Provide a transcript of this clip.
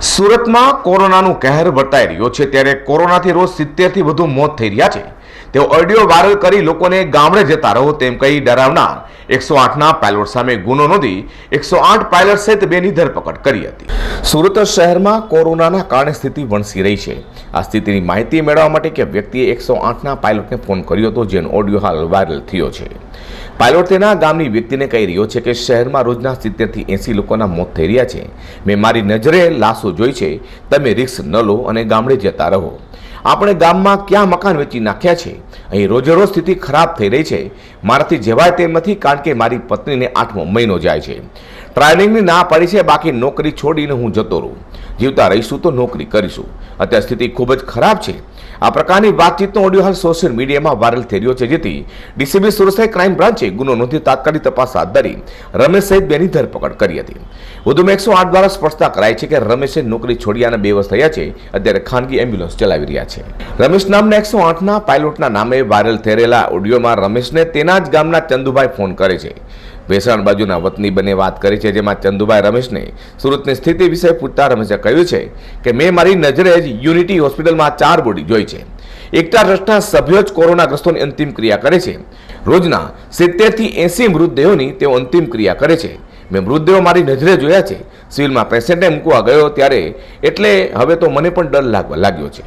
સુરતમાં કોરોનાનું કહેર વર્તાઈ રહ્યો છે, ત્યારે કોરોનાથી રોજ સિત્તેરથી વધુ મોત થઈ રહ્યા છે. તેઓ ઓડિયો વાયરલ કરી લોકોને ગામડે જતા રહો તેમ કહી ડરાવનાર એકસો આઠના પાયલોટ સામે ગુનો નોંધી એકસો આઠ પાયલોટ સહિત બેની ધરપકડ કરી હતી. સુરત શહેરમાં કોરોનાના કારણે સ્થિતિ વણસી રહી છે. આ સ્થિતિની માહિતી મેળવવા માટે કે વ્યક્તિએ એકસો આઠના પાયલોટને ફોન કર્યો હતો, જેનો ઓડિયો હાલ વાયરલ થયો છે. પાયલોટ તેના ગામની વ્યક્તિને કહી રહ્યો છે કે શહેરમાં રોજના સિત્તેરથી એંસી લોકોના મોત થઈ રહ્યા છે. મેં મારી નજરે લાશો જોઈ છે. તમે રિસ્ક ન લો અને ગામડે જતા રહો. આપણે ગામમાં ક્યાં મકાન વેચી નાખ્યા છે? અહીં રોજેરોજ સ્થિતિ ખરાબ થઈ રહી છે. મારાથી જવાય તેમ નથી, કારણ કે મારી પત્નીને આઠમો મહિનો જાય છે. ટ્રાવેલિંગની ના પાડી છે, બાકી નોકરી છોડીને હું જતો રહું. જીવતા રહીશું તો નોકરી કરીશું. અત્યારે સ્થિતિ ખૂબ જ ખરાબ છે. આ પ્રકારની વાતચીતનો ઓડિયો હાલ સોશિયલ મીડિયામાં વાયરલ થઈ રહ્યો છે, જેથી ડીસીબી સુરસાઈ ક્રાઇમ બ્રાન્ચે ગુનો નોંધી તાત્કાલિક તપાસ હાથ ધરી રમેશ સહિત બેની ધરપકડ કરી હતી. વધુમાં એકસો આઠ દ્વારા સ્પષ્ટતા કરાઈ છે કે રમેશે નોકરી છોડી અને બે વર્ષ થયા છે. અત્યારે ખાનગી એમ્બ્યુલન્સ ચલાવી રહ્યા છે રમેશ નામના એકસો આઠના પાયલોટના નામે વાયરલ રહેલા ઓડિયોમાં રમેશને તેના જ ગામના ચંદુભાઈ ફોન કરે છે. વેસણ બાજુના વતની બંને વાત કરી છે, જેમાં ચંદુભાઈ રમેશને સુરતની સ્થિતિ વિશે પૂછતા રમેશે કહ્યું છે કે, મેં મારી નજરે જ યુનિટી હોસ્પિટલમાં ચાર બોડી જોઈ છે. એકતા ટ્રસ્ટના સભ્યો જ કોરોનાગ્રસ્તોની અંતિમ ક્રિયા કરે છે. રોજના સિત્તેરથી એંસી મૃતદેહોની તેઓ અંતિમ ક્રિયા કરે છે. મેં મૃતદેહો મારી નજરે જોયા છે. સિવિલમાં પેશન્ટને મૂકવા ગયો ત્યારે એટલે હવે તો મને પણ ડર લાગવા લાગ્યો છે.